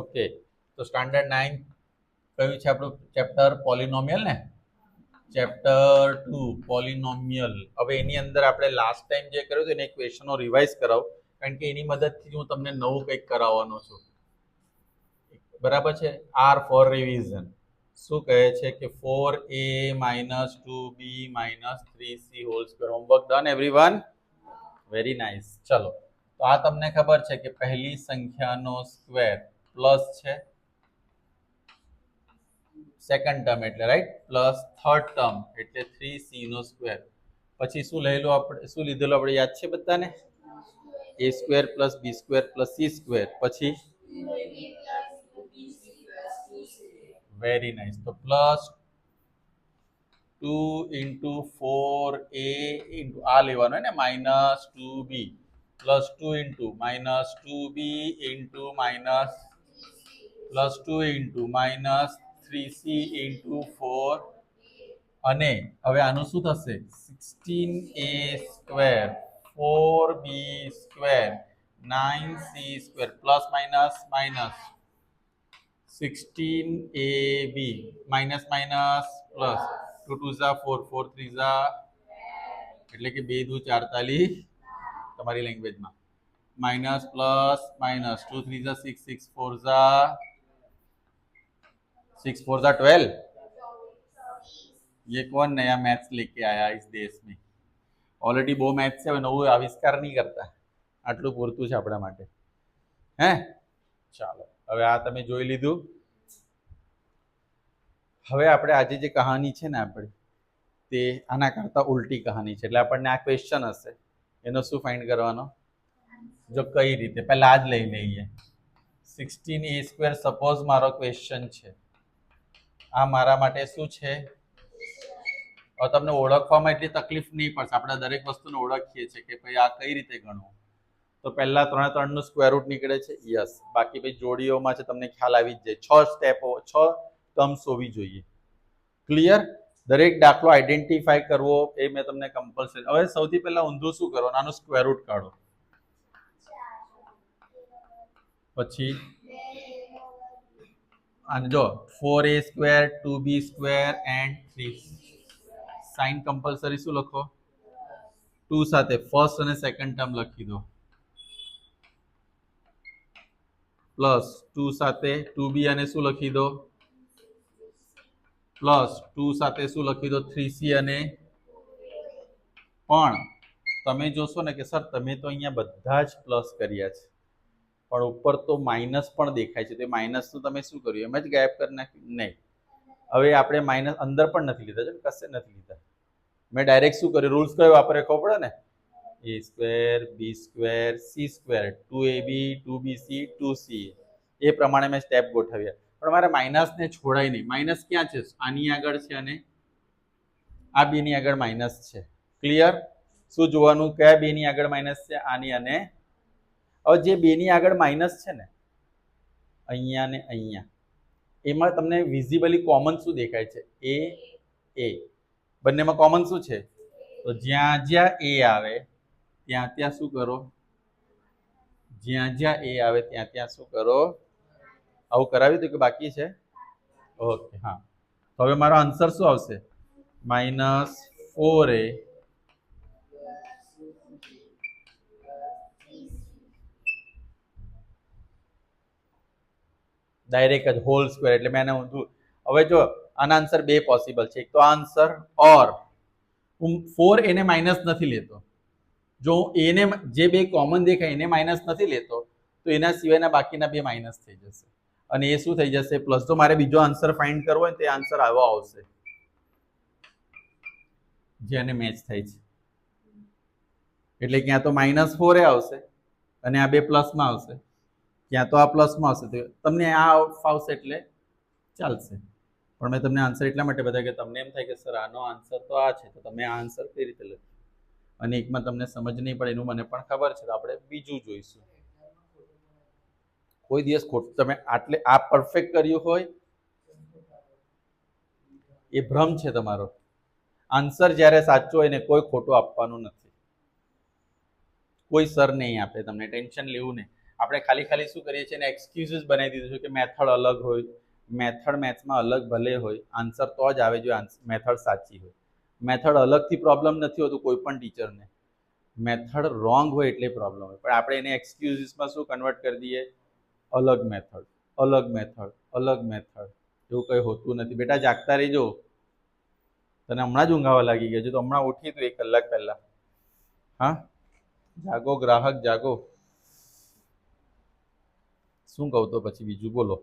Okay. તો standard nine કયું છે આપણું? ચેપ્ટર પોલિનોમિયલ ને? ચેપ્ટર ટુ પોલિનોમિયલ હવે એની અંદર આપણે લાસ્ટ ટાઈમ જે કર્યું હતું, એને ક્વેશ્ચનો રિવાઇઝ કરાવ. કારણ કે એની મદદથી હું તમને નવું કંઈક કરાવવાનો છું. બરાબર છે? આર ફોર રિવિઝન શું કહે છે કે four A minus two B minus three C whole square homework done every one very nice ચલો. તો આ તમને ખબર છે કે પહેલી સંખ્યાનો સ્ક્વેર પ્લસ છે. સેકન્ડ ટર્મ એટલે રાઈટ પ્લસ થર્ડ ટર્મ એટલે થ્રી સી નો સ્ક્વેર પછી શું લઈલું આપણે, શું લીધેલું આપણે યાદ છે બધાને? A square plus B square plus C square પછી? વેરી નાઇસ તો plus two into four A into આ લેવાનું હોય ને minus two B plus two into minus two B into minus plus two into minus three C into four अने हमें sixteen A square four B square nine C square plus minus minus sixteen A B minus minus plus two two Jha four four three झा एट्ले कि बे दू चारतालीसरी language में minus plus minus two three Jha six six four झा six four ज़ा twelve ये कौन नया मैथ्स लेके आया इस देश में ઓલરેડી બહુ મેથ્સ છે હવે નવું આવિષ્કાર નહીં કરતા આટલું પૂરતું છે આપણા માટે હે ચાલો હવે આ તમે જોઈ લીધું હવે આપણે આજે જે કહાની છે ને આપણી તે આના કરતાં ઉલટી કહાની છે એટલે આપણને આ ક્વેશ્ચન હશે એનો શું ફાઇન્ડ કરવાનો જો કઈ રીતે પહેલા આ જ લઈ લઈએ સિક્સટીન એ સ્ક્વેર સપોઝ મારો ક્વેશ્ચન છે આ મારા માટે શું છે? તમને ઓળખવામાં એટલી તકલીફ નહીં પડશે. આપણે દરેક વસ્તુને ઓળખીએ છીએ કે ભાઈ આ કઈ રીતે ગણવું. તો પહેલા ત્રણે ત્રણનું સ્ક્વેર રૂટ નીકળે છે. યસ બાકી ભાઈ જોડીઓમાં છે, તમને ખ્યાલ આવી જ જાય. છ સ્ટેપો છ ટર્મ્સ હોવી જોઈએ. ક્લિયર દરેક દાખલો આઈડેન્ટિફાઈ કરવો એ મેં તમને કમ્પલસરી હવે સૌથી પહેલા ઊંધું શું કરો? આનું સ્ક્વેર રૂટ કાઢો. પછી અને જો four A square two B square and three sign compulsory શું લખો? ટુ સાથે ફર્સ્ટ અને સેકન્ડ ટર્મ લખી દો. પ્લસ ટુ સાથે ટુ બી અને શું લખી દો? પ્લસ ટુ સાથે શું લખી દો? થ્રી સી અને પણ તમે જોશો ને કે સર તમે તો અહીંયા બધા જ પ્લસ કર્યા છે. પણ ઉપર તો માઇનસ પણ દેખાય છે. તો માઇનસનું તમે શું કર્યું? એમ જ ગાયબ કરી નાખ્યું? નહીં. હવે આપણે માઇનસ અંદર પણ નથી લીધા. છે કશે નથી લીધા. મેં ડાયરેક્ટ શું કર્યું? રૂલ્સ કયો વાપરે ખબર પડે ને? A square B square C square two A B two B C two C A પ્રમાણે મેં સ્ટેપ ગોઠવ્યા. પણ મારે માઇનસને છોડાય નહીં. માઇનસ ક્યાં છે? આની આગળ છે અને આ બેની આગળ માઇનસ છે. ક્લિયર શું જોવાનું? કયા બેની આગળ માઇનસ છે? આની અને હવે જે બેની આગળ માઇનસ છે ને, અહીંયા ને અહીંયા, એમાં તમને વિઝિબલી કોમન શું દેખાય છે? એ એ બંનેમાં કોમન શું છે? તો જ્યાં જ્યાં એ આવે, ત્યાં ત્યાં શું કરો? જ્યાં જ્યાં એ આવે, ત્યાં ત્યાં શું કરો? આવું કરાવી દઉં કે બાકી છે? ઓકે હા. તો હવે મારો આન્સર શું આવશે? માઇનસ ફોર એ ડાયરેક્ટ જ હોલ સ્ક્વેર એટલે મેં એને ઊંધું હવે જો, આના આન્સર બે પોસિબલ છે. એક તો આન્સર ઓર હું ફોર એને માઇનસ નથી લેતો. જો હું એને જે બે કોમન દેખાય એને માઇનસ નથી લેતો, તો એના સિવાયના બાકીના બે માઇનસ થઈ જશે. અને એ શું થઈ જશે? પ્લસ તો મારે બીજો આન્સર ફાઇન્ડ કરવો હોય તો તે આન્સર આવો આવશે. જેને મેચ થાય છે. એટલે ક્યાં તો માઇનસ ફોરે આવશે અને આ બે પ્લસમાં આવશે. ક્યાં તો આ પ્લસમાં આવશે. તો તમને આ ફાવશે એટલે ચાલશે. પણ મેં તમને આન્સર એટલા માટે બધા કે તમને એમ થાય કે સર આનો આન્સર તો આ છે. તો તમે આ આન્સર કઈ રીતે લો? અને એકમાં તમને સમજ નહીં પડે એનું મને પણ ખબર છે. તો આપણે બીજું જોઈશું. કોઈ દિવસ ખોટું, તમે આટલે આ પરફેક્ટ કર્યું હોય, એ ભ્રમ છે તમારો. આન્સર જ્યારે સાચો હોય ને કોઈ ખોટું આપવાનું નથી. કોઈ સર નહીં આપે તમને, ટેન્શન લેવું નહીં. આપણે ખાલી ખાલી શું કરીએ છીએ એને એક્સક્યુઝિસ બનાવી દીધું છે કે મેથડ અલગ હોય મેથડ મેથ્સમાં અલગ ભલે હોય આન્સર તો જ આવે જો મેથડ સાચી હોય. મેથડ અલગથી પ્રોબ્લેમ નથી હોતું કોઈ પણ ટીચરને મેથડ રોંગ હોય એટલે પ્રોબ્લેમ હોય. પણ આપણે એને એક્સક્યુઝિસમાં શું કન્વર્ટ કરી દઈએ? અલગ મેથડ અલગ મેથડ અલગ મેથડ એવું કંઈ હોતું નથી. બેટા, જાગતા રહેજો. તને હમણાં જ ઊંઘાવા લાગી ગયો છે. તો હમણાં ઉઠી તું એક કલાક પહેલાં. હા? જાગો, ગ્રાહક જાગો. શું કહું તો પછી બીજું બોલો.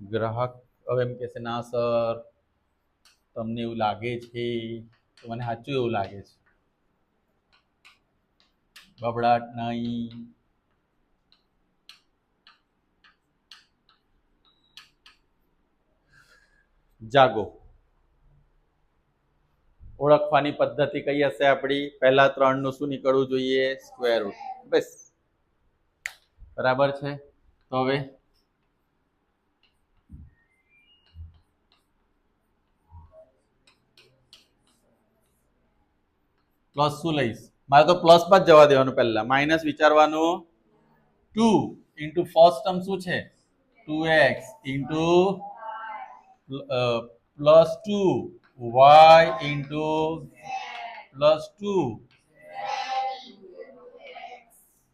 ગ્રાહક, હવે એમ કહેશે ના, સર, તમને એવું લાગે છે, તો મને સાચું એવું લાગે છે. બબડાટ નહીં. જાગો. ઓળખવાની પદ્ધતિ કઈ હશે આપણી? પહેલા ત્રણનું શું નીકળવું જોઈએ? Square root. બસ. બરાબર છે? તો હવે. પ્લસ શું લઈશ? મારે તો પ્લસમાં જ જવા દેવાનું પહેલા. માઇનસ વિચારવાનું. ટુ ઇન્ટુ ફર્સ્ટ ટર્મ શું છે? Two X into plus two Y into plus two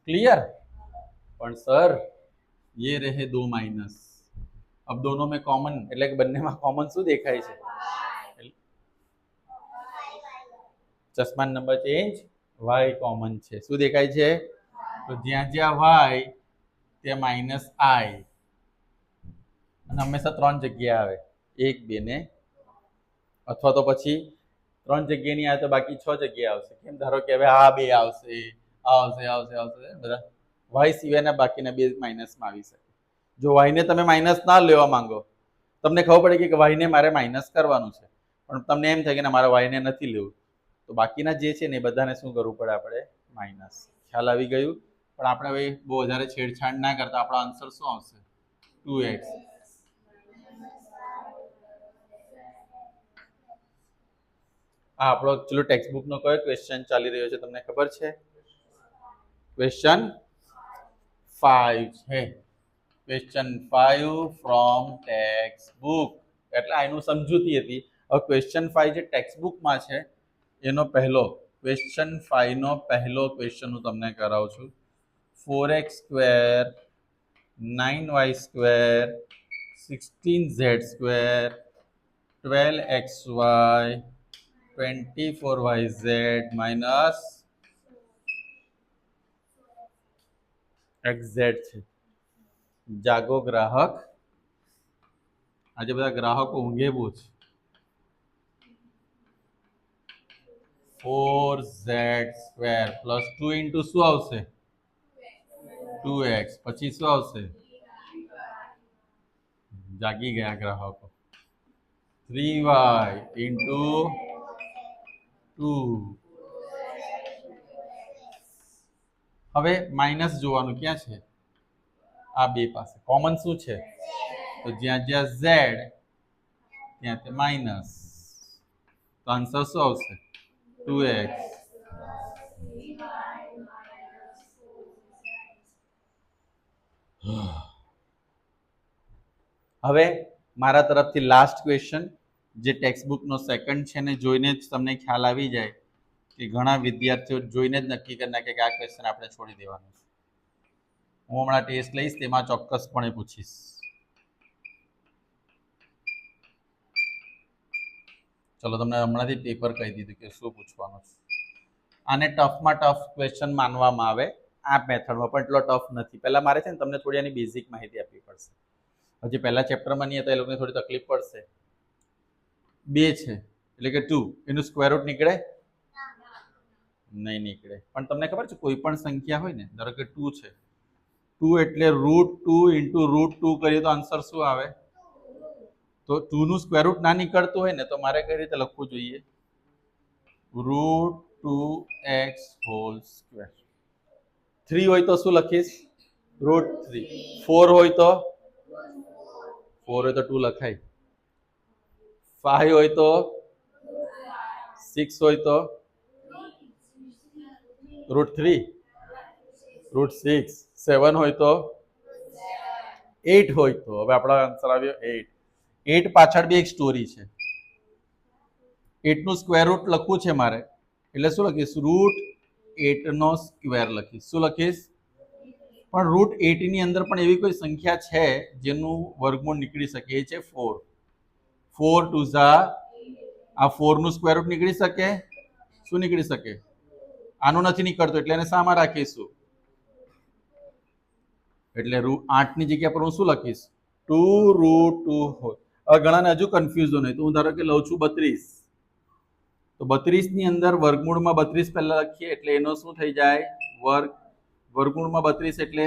clear પણ સર ये रहे दो माइनस अब दोनों में कॉमन એટલે કે બંનેમાં કોમન શું દેખાય છે ચશ્મા નંબર ચેન્જ વાય કોમન છે શું દેખાય છે તો જ્યાં જ્યાં વાય ત્યાં માઇનસ આઈ અને હંમેશા ત્રણ જગ્યાએ આવે એક બે ને અથવા તો પછી ત્રણ જગ્યાએ નહીં આવે તો બાકી છ જગ્યાએ આવશે કેમ ધારો કે હવે આ બે આવશે આ આવશે આ આવશે આ આવશે બધા વાય સિવાયના બાકીના બે માઇનસમાં આવી શકે. જો વાયને તમે માઇનસ ના લેવા માંગો, તમને ખબર પડે કે વાયને મારે માઇનસ કરવાનું છે. પણ તમને એમ થાય કે ના, મારે વાયને નથી લેવું. તો બાકીના જે છે ને એ બધાને શું કરવું પડે આપણે? માઇનસ. ખ્યાલ આવી ગયું? પણ આપણે હવે બહુ વધારે છેડછાડ ના કરતા આપણો આન્સર શું આવશે? Two X. આ આપણો ચલો ટેક્સ્ટબુકનો કયો ક્વેશ્ચન ચાલી રહ્યો છે તમને ખબર છે? ક્વેશ્ચન ફાઈવ છે. Question five from text book એટલે આનું સમજૂતી હતી. હવે ક્વેશ્ચન ફાઈવ જે ટેક્સ્ટબુકમાં છે, એનો પહેલો ક્વેશ્ચન ફાઈવનો પહેલો ક્વેશ્ચન હું તમને કરાવું છું. Four x square nine y square sixteen z square twelve x y twenty four y z minus x z છે જાગો ગ્રાહક આજે બધા ગ્રાહકો ઊંઘે બહુ છે four z square plus two into શું આવશે ટુ એક્સ પછી શું આવશે જાગી ગયા ગ્રાહકો થ્રી વાય ઇન્ટુ ટુ હવે માઇનસ જોવાનું ક્યાં છે? આ બે પાસે. કોમન શું છે? તો જ્યાં જ્યાં ઝેડ ત્યાં તે માઇનસ. તો આન્સર શું આવશે? Two x. હવે મારા તરફથી લાસ્ટ ક્વેશ્ચન જે ટેક્સ્ટબુકનો સેકન્ડ છે ને જોઈને જ તમને ખ્યાલ આવી જાય. કે ઘણા વિદ્યાર્થીઓ જોઈને જ નક્કી કરી નાખે કે આ ક્વેશ્ચન આપણે છોડી દેવાનું છે. હું હમણાં ટેસ્ટ લઈશ, તેમાં ચોક્કસપણે પૂછીશ. ચલો, તમને હમણાંથી પેપર કહી દીધું કે શું પૂછવાનું આને ટફમાં ટફ ક્વેશ્ચન માનવામાં આવે, આ મેથડમાં પણ એટલો ટફ નથી. પહેલાં મારે છે ને, તમને થોડી આની બેઝિક માહિતી આપવી પડશે. હજી પહેલાં ચેપ્ટરમાં નહીં હતા, એ લોકોને થોડી તકલીફ પડશે. બે છે, એટલે કે ટુ એનું સ્ક્વેર રૂટ નીકળે નહીં નીકળે. પણ તમને ખબર છે, કોઈ પણ સંખ્યા હોય ને, ધારો કે ટુ છે. ટુ એટલે root two into root two કરીએ તો આન્સર શું આવે? તો ટુનું સ્ક્વેર રૂટ ના નીકળતું હોય ને, તો મારે કઈ રીતે લખવું જોઈએ? Root two x whole square three હોય તો શું લખીશ? રૂટ થ્રી ફોર હોય તો? ફોર હોય તો ટુ લખાય. ફાઈવ હોય તો? સિક્સ હોય તો? Root three root six seven હોય તો? એટ હોય તો. હવે આપણો આન્સર આવ્યો એટ એટ પાછળ બી એક સ્ટોરી છે. એટનું સ્ક્વેર રૂટ લખવું છે મારે. એટલે શું લખીશ? રૂટ એટનો સ્ક્વેર લખીશ. શું લખીશ? પણ રૂટ એટની અંદર પણ એવી કોઈ સંખ્યા છે જેનું વર્ગમૂળ નીકળી શકે? એ છે ફોર ફોર ટુ ઝા આ ફોરનું સ્ક્વેર રૂટ નીકળી શકે? શું નીકળી શકે? આનું નથી નીકળતો, એટલે એને સામા રાખીશું. એટલે રૂ, આઠની જગ્યા પર હું શું લખીશ? ટુ રૂટ ટુ હોય હવે ઘણાને હજુ કન્ફ્યુઝ હોય તો હું ધારો કે લઉં છું બત્રીસ. તો બત્રીસની અંદર વર્ગમૂળમાં બત્રીસ પહેલા લખીએ, એટલે એનો શું થઈ જાય? વર્ગ, વર્ગમૂળમાં બત્રીસ એટલે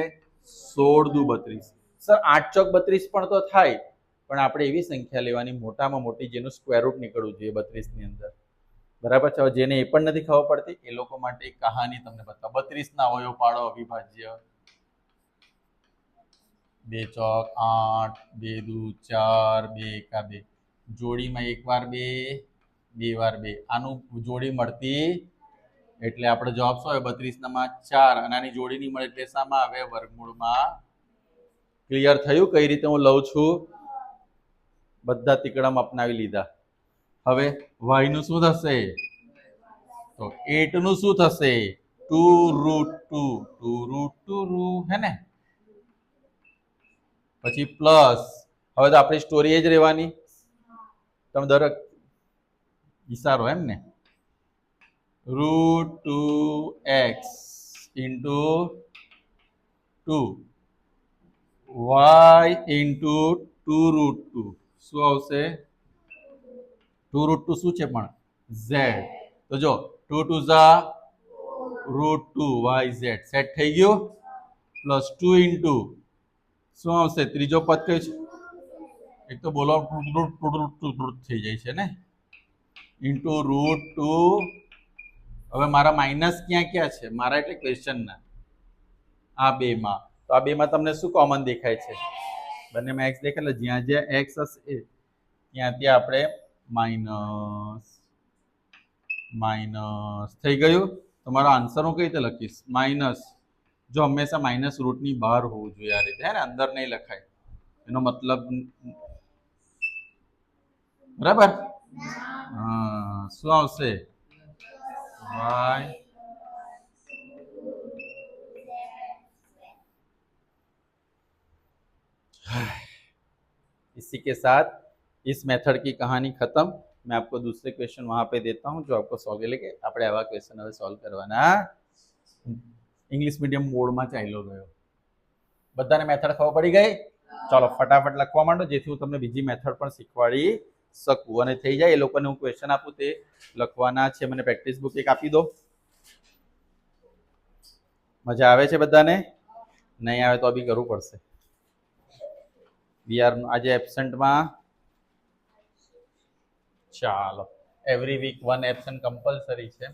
સોળ દુ બત્રીસ. સર, આઠ ચોક બત્રીસ પણ તો થાય. પણ આપણે એવી સંખ્યા લેવાની, મોટામાં મોટી, જેનું સ્ક્વેર રૂટ નીકળવું જોઈએ બત્રીસની અંદર. બરાબર છે. જેને એ પણ નથી ખબર પડતી, એ લોકો માટે એક કહાની તમને બતાવો. બત્રીસના અવયવ પાડો અવિભાજ્ય. બે ચોક, આઠ, બે દુ, ચાર, બે એકા બે. જોડીમાં એક વાર બે બે વાર બે. આનું જોડી મળતી એટલે આપણે જવાબ શું આવે? બત્રીસનામાં ચાર. અને આની જોડી નહીં મળે એટલે શામાં આવે? વર્ગમૂળમાં. ક્લિયર થયું? કઈ રીતે હું લઉં છું? બધા તિકડમ અપનાવી લીધા. હવે વાયનું શું થશે? તો એટનું શું થશે? Two root two two root two રૂ હે ને? પછી પ્લસ હવે તો આપણી સ્ટોરી જ રહેવાની. તમે દરેક ઈશારો એમ ને? Two x into two y into two root two શું આવશે? ટુ રૂટ ટુ શું છે પણ? ઝેડ. તો જો, two two Jha root two y z. Set થઈ ગયું? પ્લસ ટુ ઇન્ટુ શું આવશે? ત્રીજો પદ કયો છે? એક તો બોલો રૂટ રૂટ રૂટ થઈ જાય છે, ને? Into root two. હવે મારા માઇનસ ક્યાં ક્યાં છે? મારા એટલે ક્વેશ્ચનના. આ બેમાં. તો આ બેમાં તમને શું કોમન દેખાય છે? બંનેમાં એક્સ દેખાય જ્યાં જ્યાં એક્સ હશે, ત્યાં ત્યાં આપણે માઇનસ માઇનસ થઈ ગયું તમારો આન્સર હું કઈ રીતે લખીશ માઇનસ જો હંમેશા માઇનસ રૂટની બહાર હોવું જોઈએ આ રીતે હે ને અંદર નહીં લખાય એનો મતલબ બરાબર હા શું આવશે वाई इसी के साथ इस मेथड की कहानी खत्म मैं आपको दूसरे क्वेश्चन वहां पे देता हूं जो आपको सॉल्व लेके આપણે આવા ક્વેશ્ચન હવે સોલ્વ કરવાના ઇંગ્લિશ મીડિયમ મોડમાં ચાલ્યો ગયો બધાને મેથડ ખબર પડી ગઈ ચાલો ફટાફટ લખવા માંડો જેથી હું તમને બીજી મેથડ પણ શીખવાડી શકું અને થઈ જાય એ લોકોને હું ક્વેશ્ચન આપું તે લખવાના છે મને પ્રેક્ટિસ બુક એક આપી દો મજા આવે છે બધાને નહીં આવે તો બી કરવું પડશે વી આર આજે એબસેન્ટમાં ચાલો. Every week one absent compulsory છે.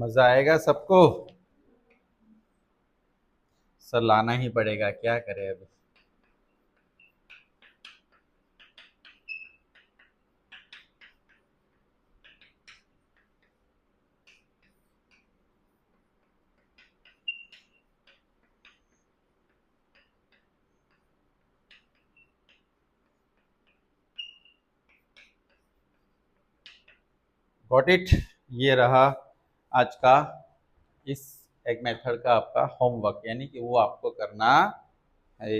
मज़ा आएगा सबको। सर लाना ही पड़ेगा क्या करें अब? गॉट इट ये रहा आज का इस एक मेथड का आपका होमवर्क यानी कि वो आपको करना है